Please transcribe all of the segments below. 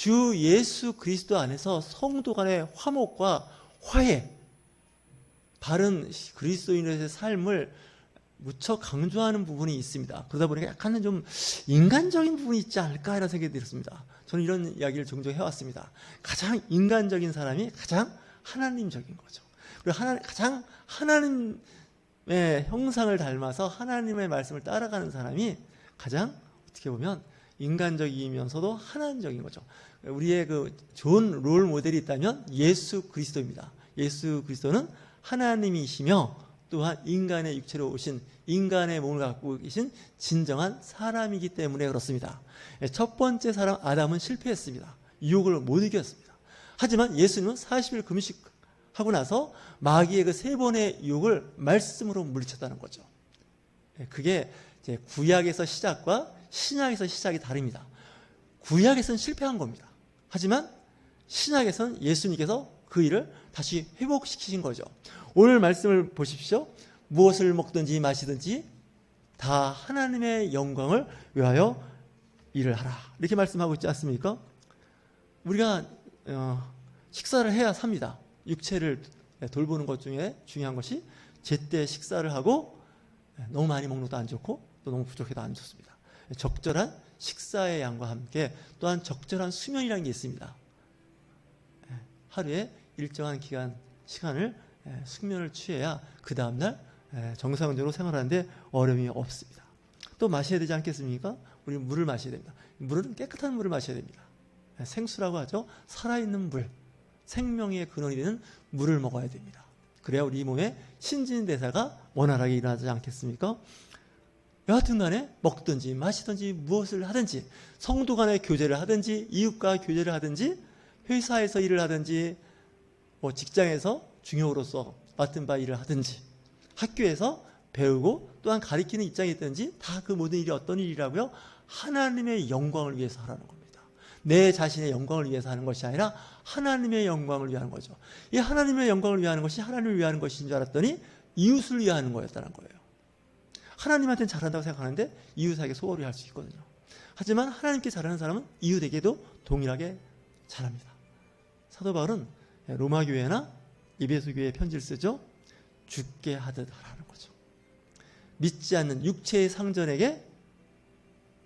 주 예수 그리스도 안에서 성도 간의 화목과 화해, 바른 그리스도인의 삶을 무척 강조하는 부분이 있습니다. 그러다 보니까 약간은 좀 인간적인 부분이 있지 않을까 이런 생각이 들었습니다. 저는 이런 이야기를 종종 해왔습니다. 가장 인간적인 사람이 가장 하나님적인 거죠. 그리고 하나, 가장 하나님의 형상을 닮아서 하나님의 말씀을 따라가는 사람이 가장 어떻게 보면 인간적이면서도 하나님적인 거죠. 우리의 그 좋은 롤 모델이 있다면 예수 그리스도입니다. 예수 그리스도는 하나님이시며 또한 인간의 육체로 오신 인간의 몸을 갖고 계신 진정한 사람이기 때문에 그렇습니다. 첫 번째 사람 아담은 실패했습니다. 유혹을 못 이겼습니다. 하지만 예수님은 40일 금식하고 나서 마귀의 그 세 번의 유혹을 말씀으로 물리쳤다는 거죠. 그게 이제 구약에서 시작과 신약에서 시작이 다릅니다. 구약에서는 실패한 겁니다. 하지만 신약에서는 예수님께서 그 일을 다시 회복시키신 거죠. 오늘 말씀을 보십시오. 무엇을 먹든지 마시든지 다 하나님의 영광을 위하여 일을 하라. 이렇게 말씀하고 있지 않습니까? 우리가 어, 식사를 해야 삽니다. 육체를 돌보는 것 중에 중요한 것이 제때 식사를 하고 너무 많이 먹는 것도 안 좋고 또 너무 부족해도 안 좋습니다. 적절한 식사의 양과 함께 또한 적절한 수면이라는 게 있습니다. 하루에 일정한 기간 시간을 숙면을 취해야 그 다음날 정상적으로 생활하는데 어려움이 없습니다. 또 마셔야 되지 않겠습니까? 우리 물을 마셔야 됩니다. 물은 깨끗한 물을 마셔야 됩니다. 생수라고 하죠. 살아있는 물, 생명의 근원이 되는 물을 먹어야 됩니다. 그래야 우리 몸의 신진대사가 원활하게 일어나지 않겠습니까? 여하튼 간에 먹든지 마시든지 무엇을 하든지 성도 간의 교제를 하든지 이웃과 교제를 하든지 회사에서 일을 하든지 뭐 직장에서 중요로서 맡은 바 일을 하든지 학교에서 배우고 또한 가리키는 입장이 있든지 다 그 모든 일이 어떤 일이라고요? 하나님의 영광을 위해서 하라는 겁니다. 내 자신의 영광을 위해서 하는 것이 아니라 하나님의 영광을 위하는 거죠. 이 하나님의 영광을 위하는 것이 하나님을 위하는 것인 줄 알았더니 이웃을 위하는 거였다는 거예요. 하나님한테는 잘한다고 생각하는데 이웃에게 소홀히 할 수 있거든요. 하지만 하나님께 잘하는 사람은 이웃에게도 동일하게 잘합니다. 사도 바울은 로마 교회나 이베소 교회에 편지를 쓰죠. 죽게 하듯 하라는 거죠. 믿지 않는 육체의 상전에게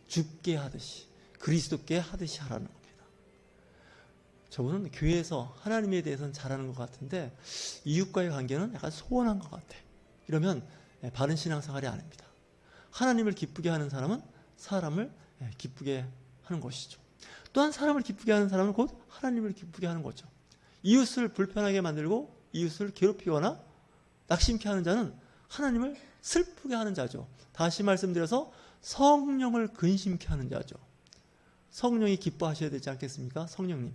죽게 하듯이 그리스도께 하듯이 하라는 겁니다. 저분은 교회에서 하나님에 대해서는 잘하는 것 같은데 이웃과의 관계는 약간 소원한 것 같아. 이러면 바른 신앙생활이 아닙니다. 하나님을 기쁘게 하는 사람은 사람을 기쁘게 하는 것이죠. 또한 사람을 기쁘게 하는 사람은 곧 하나님을 기쁘게 하는 거죠. 이웃을 불편하게 만들고 이웃을 괴롭히거나 낙심케 하는 자는 하나님을 슬프게 하는 자죠. 다시 말씀드려서 성령을 근심케 하는 자죠. 성령이 기뻐하셔야 되지 않겠습니까? 성령님,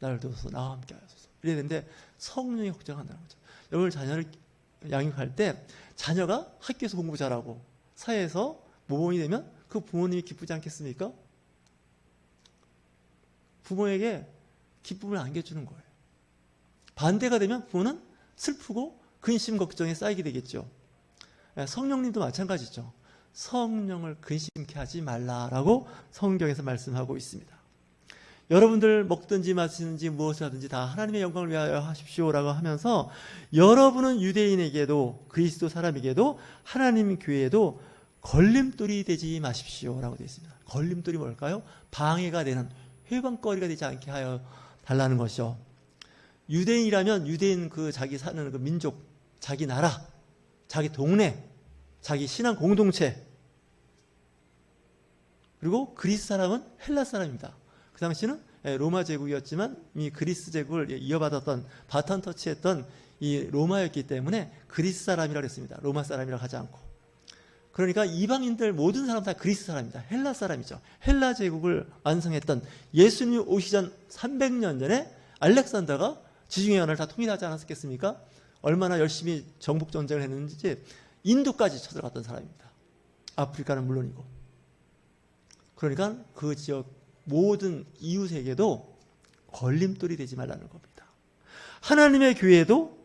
나를 도와서 나와 함께 하소서. 이래야 되는데 성령이 걱정한다는 거죠. 여러분 자녀를 양육할 때 자녀가 학교에서 공부 잘하고 사회에서 모범이 되면 그 부모님이 기쁘지 않겠습니까? 부모에게 기쁨을 안겨주는 거예요. 반대가 되면 부모는 슬프고 근심 걱정에 쌓이게 되겠죠. 예, 성령님도 마찬가지죠. 성령을 근심케 하지 말라라고 성경에서 말씀하고 있습니다. 여러분들 먹든지 마시든지 무엇을 하든지 다 하나님의 영광을 위하여 하십시오라고 하면서 여러분은 유대인에게도 그리스도 사람에게도 하나님 교회에도 걸림돌이 되지 마십시오라고 되어 있습니다. 걸림돌이 뭘까요? 방해가 되는 회방거리가 되지 않게 하여 달라는 것이죠. 유대인이라면 유대인 그 자기 사는 그 민족, 자기 나라, 자기 동네, 자기 신앙 공동체, 그리고 그리스 사람은 헬라 사람입니다. 그 당시는 로마 제국이었지만 이 그리스 제국을 이어받았던 바턴 터치했던 이 로마였기 때문에 그리스 사람이라고 했습니다. 로마 사람이라고 하지 않고. 그러니까 이방인들 모든 사람 다 그리스 사람입니다. 헬라 사람이죠. 헬라 제국을 완성했던 예수님 오시 전 300년 전에 알렉산더가 지중해 연을 다 통일하지 않았겠습니까? 얼마나 열심히 정복 전쟁을 했는지 인도까지 쳐들어갔던 사람입니다. 아프리카는 물론이고. 그러니까 그 지역 모든 이웃에게도 걸림돌이 되지 말라는 겁니다. 하나님의 교회에도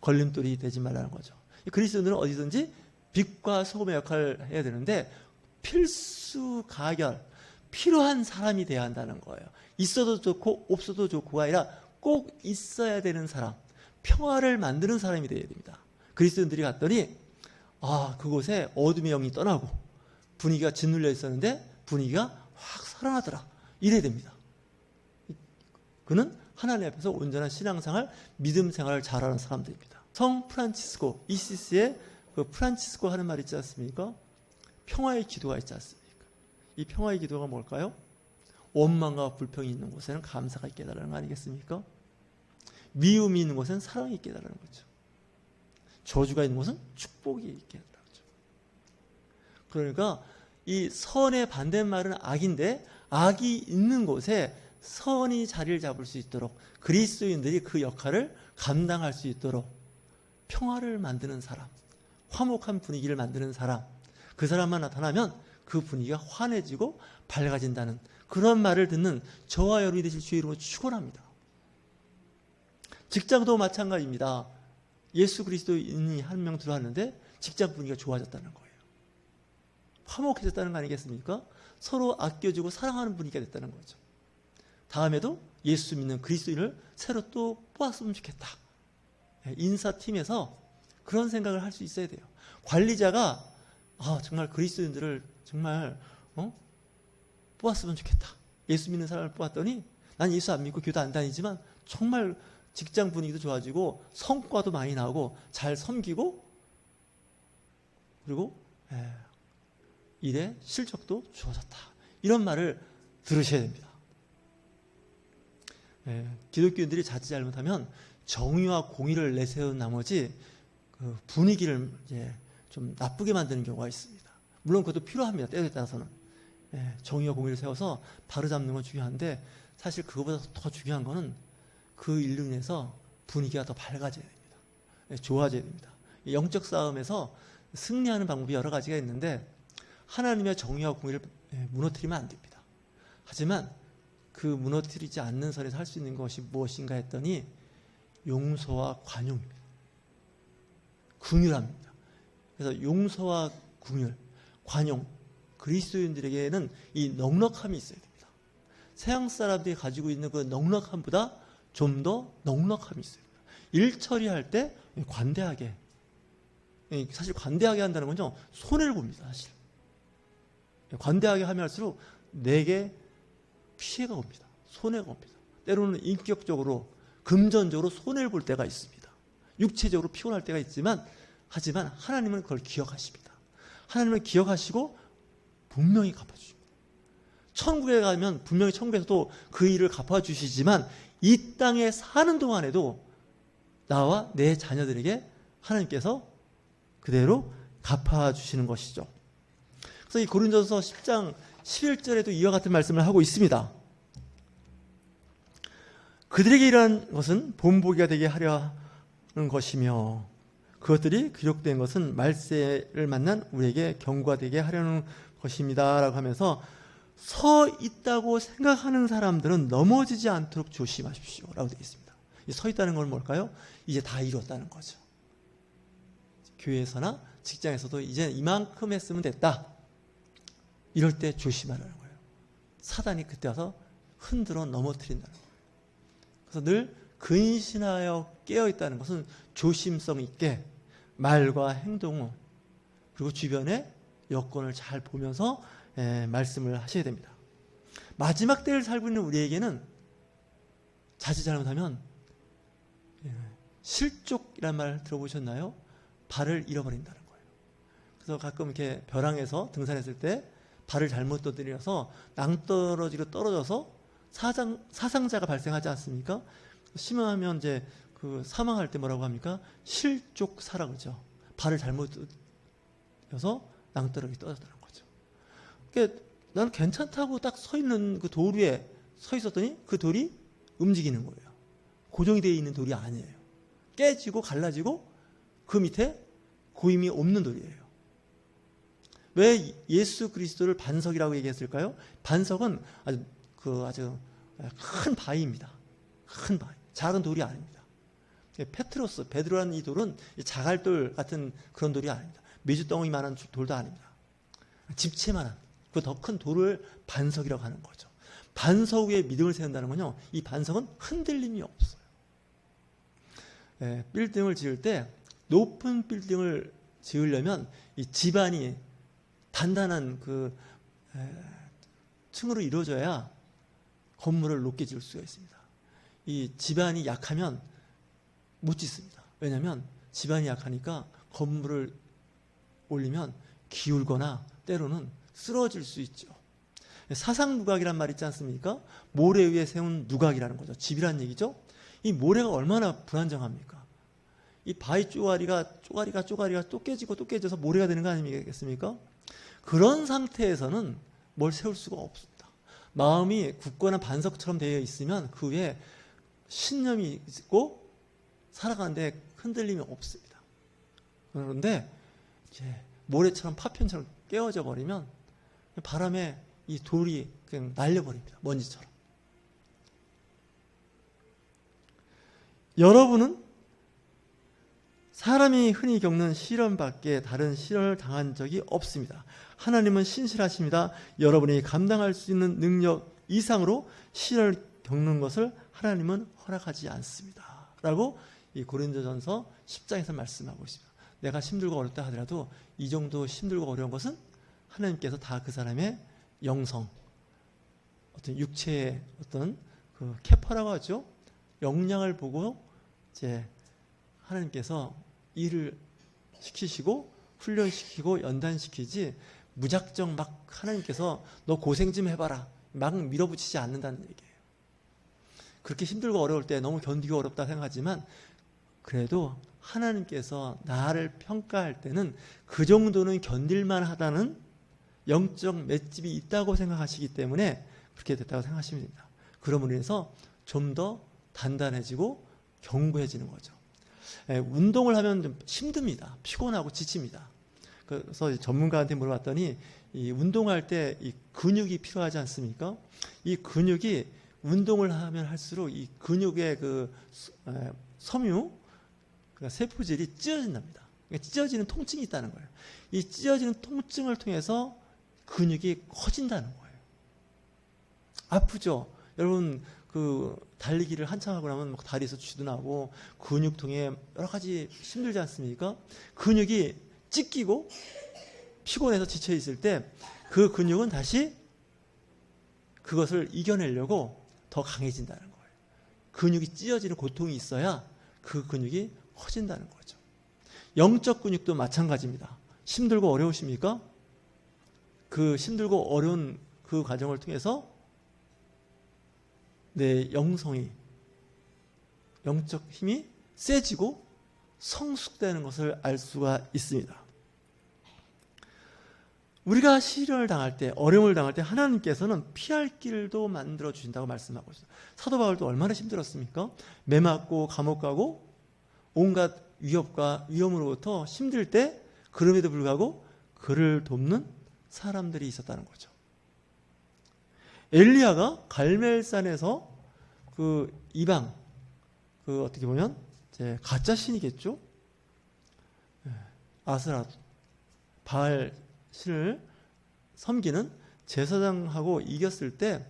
걸림돌이 되지 말라는 거죠. 그리스도인은 어디든지 빛과 소금의 역할을 해야 되는데 필수 가결, 필요한 사람이 돼야 한다는 거예요. 있어도 좋고 없어도 좋고가 아니라 꼭 있어야 되는 사람, 평화를 만드는 사람이 되어야 됩니다. 그리스도인들이 갔더니 아 그곳에 어둠의 영이 떠나고 분위기가 짓눌려 있었는데 분위기가 확 살아나더라. 이래야 됩니다. 그는 하나님 앞에서 온전한 신앙생활, 믿음 생활을 잘하는 사람들입니다. 성 프란치스코, 이시스의 그 프란치스코 하는 말 있지 않습니까? 평화의 기도가 있지 않습니까? 이 평화의 기도가 뭘까요? 원망과 불평이 있는 곳에는 감사가 있게 해달라는 거 아니겠습니까? 미움이 있는 곳에는 사랑이 있게 해달라는 거죠. 저주가 있는 곳은 축복이 있게 해달라는 거죠. 그러니까 이 선의 반대말은 악인데 악이 있는 곳에 선이 자리를 잡을 수 있도록 그리스도인들이 그 역할을 감당할 수 있도록 평화를 만드는 사람, 화목한 분위기를 만드는 사람, 그 사람만 나타나면 그 분위기가 환해지고 밝아진다는 그런 말을 듣는 저와 여러분이 되실 주의 이름으로 축원합니다. 직장도 마찬가지입니다. 예수 그리스도인이 한 명 들어왔는데 직장 분위기가 좋아졌다는 거예요. 화목해졌다는 거 아니겠습니까? 서로 아껴주고 사랑하는 분위기가 됐다는 거죠. 다음에도 예수 믿는 그리스도인을 새로 또 뽑았으면 좋겠다. 예, 인사팀에서 그런 생각을 할 수 있어야 돼요. 관리자가 아, 정말 그리스도인들을 정말 어? 뽑았으면 좋겠다. 예수 믿는 사람을 뽑았더니 난 예수 안 믿고 교도 안 다니지만 정말 직장 분위기도 좋아지고 성과도 많이 나오고 잘 섬기고 그리고 예, 일의 실적도 좋아졌다. 이런 말을 들으셔야 됩니다. 예, 기독교인들이 자칫 잘못하면 정의와 공의를 내세운 나머지 그 분위기를 이제 좀 나쁘게 만드는 경우가 있습니다. 물론 그것도 필요합니다. 때에 따라서는 예, 정의와 공의를 세워서 바로 잡는 건 중요한데 사실 그거보다 더 중요한 거는 그 인해서 분위기가 더 밝아져야 됩니다. 예, 좋아져야 됩니다. 이 영적 싸움에서 승리하는 방법이 여러 가지가 있는데 하나님의 정의와 공의를 예, 무너뜨리면 안 됩니다. 하지만 그 무너뜨리지 않는 선에서 할 수 있는 것이 무엇인가 했더니 용서와 관용입니다. 궁휼합니다. 그래서 용서와 궁휼, 관용, 그리스도인들에게는 이 넉넉함이 있어야 됩니다. 서양 사람들이 가지고 있는 그 넉넉함보다 좀 더 넉넉함이 있어야 됩니다. 일 처리할 때 관대하게, 사실 관대하게 한다는 건요, 손해를 봅니다, 사실. 관대하게 하면 할수록 내게 피해가 옵니다. 손해가 옵니다. 때로는 인격적으로, 금전적으로 손해를 볼 때가 있습니다. 육체적으로 피곤할 때가 있지만, 하지만 하나님은 그걸 기억하십니다. 하나님을 기억하시고 분명히 갚아주십니다. 천국에 가면 분명히 천국에서도 그 일을 갚아주시지만 이 땅에 사는 동안에도 나와 내 자녀들에게 하나님께서 그대로 갚아주시는 것이죠. 그래서 이 고린도서 10장 11절에도 이와 같은 말씀을 하고 있습니다. 그들에게 일한 것은 본보기가 되게 하려 것이며 그것들이 기록된 것은 말세를 만난 우리에게 경고가 되게 하려는 것입니다. 라고 하면서 서 있다고 생각하는 사람들은 넘어지지 않도록 조심하십시오. 라고 되어 있습니다. 이서 있다는 건 뭘까요? 이제 다 이뤘다는 거죠. 교회에서나 직장에서도 이제 이만큼 했으면 됐다. 이럴 때 조심하라는 거예요. 사단이 그때 와서 흔들어 넘어뜨린다는 거예요. 그래서 늘 근신하여 깨어 있다는 것은 조심성 있게 말과 행동으로 그리고 주변의 여건을 잘 보면서 에, 말씀을 하셔야 됩니다. 마지막 때를 살고 있는 우리에게는 자칫 잘못하면 예, 실족이란 말 들어보셨나요? 발을 잃어버린다는 거예요. 그래서 가끔 이렇게 벼랑에서 등산했을 때 발을 잘못 떠들여서 낭떠러지로 떨어져서 사상, 사상자가 발생하지 않습니까? 심하면 이제 그 사망할 때 뭐라고 합니까? 실족사라 그러죠. 발을 잘못 떠서 낭떠러지 떨어졌다는 거죠. 그러니까 나는 괜찮다고 딱 서 있는 그 돌 위에 서 있었더니 그 돌이 움직이는 거예요. 고정이 되어 있는 돌이 아니에요. 깨지고 갈라지고 그 밑에 고임이 없는 돌이에요. 왜 예수 그리스도를 반석이라고 얘기했을까요? 반석은 아주 그 아주 큰 바위입니다. 큰 바위. 작은 돌이 아닙니다. 페트로스, 베드로라는 이 돌은 자갈돌 같은 그런 돌이 아닙니다. 메주덩이만한 돌도 아닙니다. 집채만한 그 더 큰 돌을 반석이라고 하는 거죠. 반석 위에 믿음을 세운다는 건요. 이 반석은 흔들림이 없어요. 예, 빌딩을 지을 때 높은 빌딩을 지으려면 이 집안이 단단한 그 에, 층으로 이루어져야 건물을 높게 지을 수가 있습니다. 이 집안이 약하면 못 짓습니다. 왜냐하면 집안이 약하니까 건물을 올리면 기울거나 때로는 쓰러질 수 있죠. 사상 누각이란 말 있지 않습니까? 모래 위에 세운 누각이라는 거죠. 집이란 얘기죠. 이 모래가 얼마나 불안정합니까? 이 바위 쪼가리가 쪼가리가 쪼가리가 또 깨지고 또 깨져서 모래가 되는 거 아니겠습니까? 그런 상태에서는 뭘 세울 수가 없습니다. 마음이 굳건한 반석처럼 되어 있으면 그 위에 신념이 있고 살아가는데 흔들림이 없습니다. 그런데 이제 모래처럼 파편처럼 깨어져 버리면 바람에 이 돌이 그냥 날려버립니다. 먼지처럼. 여러분은 사람이 흔히 겪는 시련밖에 다른 시련을 당한 적이 없습니다. 하나님은 신실하십니다. 여러분이 감당할 수 있는 능력 이상으로 시련을 겪는 것을 하나님은 허락하지 않습니다. 라고 이 고린도전서 10장에서 말씀하고 있습니다. 내가 힘들고 어렵다 하더라도 이 정도 힘들고 어려운 것은 하나님께서 다 그 사람의 영성, 어떤 육체의 어떤 그 캐파라고 하죠. 역량을 보고 이제 하나님께서 일을 시키시고 훈련시키고 연단시키지 무작정 막 하나님께서 너 고생 좀 해봐라 막 밀어붙이지 않는다는 얘기예요. 그렇게 힘들고 어려울 때 너무 견디기 어렵다 생각하지만 그래도 하나님께서 나를 평가할 때는 그 정도는 견딜만 하다는 영적 맷집이 있다고 생각하시기 때문에 그렇게 됐다고 생각하시면 됩니다. 그러므로 인해서 좀 더 단단해지고 견고해지는 거죠. 예, 운동을 하면 좀 힘듭니다. 피곤하고 지칩니다. 그래서 전문가한테 물어봤더니 이 운동할 때 이 근육이 필요하지 않습니까? 이 근육이 운동을 하면 할수록 이 근육의 그 섬유, 그러니까 세포질이 찢어진답니다. 그러니까 찢어지는 통증이 있다는 거예요. 이 찢어지는 통증을 통해서 근육이 커진다는 거예요. 아프죠? 여러분 그 달리기를 한참 하고 나면 막 다리에서 쥐도 나고 근육통에 여러 가지 힘들지 않습니까? 근육이 찢기고 피곤해서 지쳐 있을 때 그 근육은 다시 그것을 이겨내려고 더 강해진다는 거예요. 근육이 찢어지는 고통이 있어야 그 근육이 커진다는 거죠. 영적 근육도 마찬가지입니다. 힘들고 어려우십니까? 그 힘들고 어려운 그 과정을 통해서 내 영성이 영적 힘이 세지고 성숙되는 것을 알 수가 있습니다. 우리가 시련을 당할 때, 어려움을 당할 때 하나님께서는 피할 길도 만들어 주신다고 말씀하고 있어요. 사도 바울도 얼마나 힘들었습니까? 매 맞고 감옥 가고 온갖 위협과 위험으로부터 힘들 때 그럼에도 불구하고 그를 돕는 사람들이 있었다는 거죠. 엘리야가 갈멜산에서 그 이방 그 어떻게 보면 가짜 신이겠죠. 예, 아스라 바알 신을 섬기는 제사장하고 이겼을 때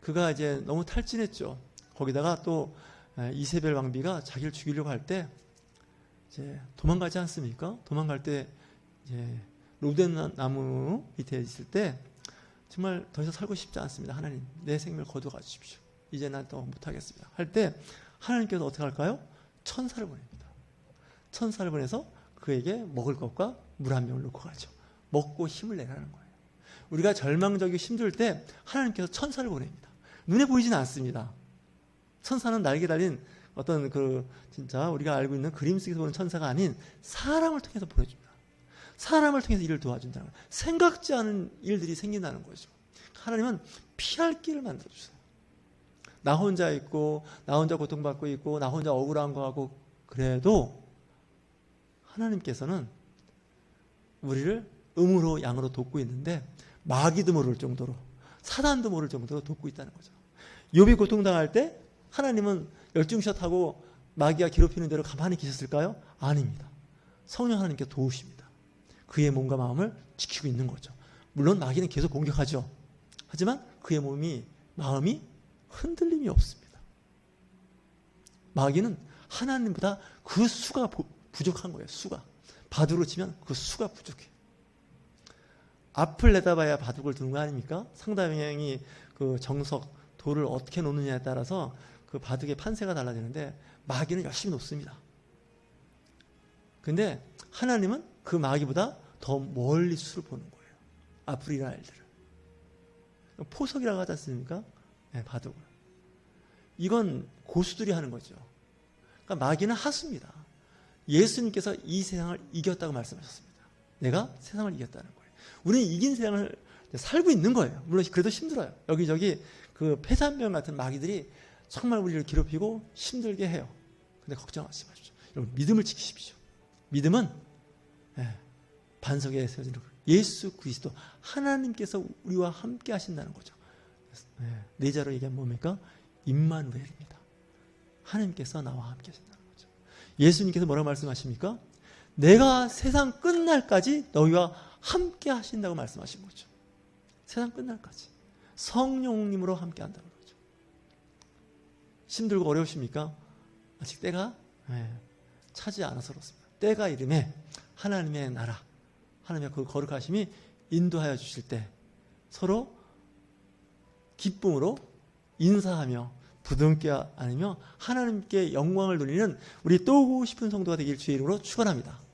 그가 이제 너무 탈진했죠. 거기다가 또 예, 이세벨 왕비가 자기를 죽이려고 할 때 이제 도망가지 않습니까? 도망갈 때 이제 로덴 나무 밑에 있을 때 정말 더 이상 살고 싶지 않습니다. 하나님 내 생명을 거두어 주십시오. 이제 난 더 못하겠습니다. 할 때 하나님께서 어떻게 할까요? 천사를 보냅니다. 천사를 보내서 그에게 먹을 것과 물 한 병을 놓고 가죠. 먹고 힘을 내라는 거예요. 우리가 절망적이고 힘들 때 하나님께서 천사를 보냅니다. 눈에 보이지는 않습니다. 천사는 날개 달린 어떤 그 진짜 우리가 알고 있는 그림 속에서 보는 천사가 아닌 사람을 통해서 보내줍니다. 사람을 통해서 일을 도와준다는 거예요. 생각지 않은 일들이 생긴다는 거죠. 하나님은 피할 길을 만들어 주세요. 나 혼자 있고 나 혼자 고통받고 있고 나 혼자 억울한 거 하고 그래도 하나님께서는 우리를 음으로 양으로 돕고 있는데 마귀도 모를 정도로 사단도 모를 정도로 돕고 있다는 거죠. 욥이 고통당할 때 하나님은 열중샷 하고 마귀가 괴롭히는 대로 가만히 계셨을까요? 아닙니다. 성령 하나님께 도우십니다. 그의 몸과 마음을 지키고 있는 거죠. 물론 마귀는 계속 공격하죠. 하지만 그의 몸이 마음이 흔들림이 없습니다. 마귀는 하나님보다 그 수가 부- 부족한 거예요. 수가 바둑으로 치면 그 수가 부족해. 앞을 내다봐야 바둑을 두는 거 아닙니까? 상대방이 그 정석 돌을 어떻게 놓느냐에 따라서 그 바둑의 판세가 달라지는데 마귀는 열심히 놓습니다. 근데 하나님은 그 마귀보다 더 멀리 수를 보는 거예요. 일들을. 포석이라고 하지 않습니까? 네, 바둑을. 이건 고수들이 하는 거죠. 그러니까 마귀는 하수입니다. 예수님께서 이 세상을 이겼다고 말씀하셨습니다. 내가 세상을 이겼다는 거예요. 우리는 이긴 세상을 살고 있는 거예요. 물론 그래도 힘들어요. 여기저기 그 폐산병 같은 마귀들이 정말 우리를 괴롭히고 힘들게 해요. 근데 걱정하지 마십시오. 여러분 믿음을 지키십시오. 믿음은 예, 반석에 세워진 예수 그리스도 하나님께서 우리와 함께 하신다는 거죠. 예, 네 자로 얘기하면 뭡니까? 임마누엘입니다. 하나님께서 나와 함께 하신다는 거죠. 예수님께서 뭐라고 말씀하십니까? 내가 세상 끝날까지 너희와 함께 하신다고 말씀하신 거죠. 세상 끝날까지 성령님으로 함께 한다는 거죠. 힘들고 어려우십니까? 아직 때가 예, 차지 않아서 그렇습니다. 때가 이름에 하나님의 나라, 하나님의 그 거룩하심이 인도하여 주실 때 서로 기쁨으로 인사하며 부둥켜 안으며 하나님께 영광을 돌리는 우리 또 오고 싶은 성도가 되길 주의 이름으로 축원합니다.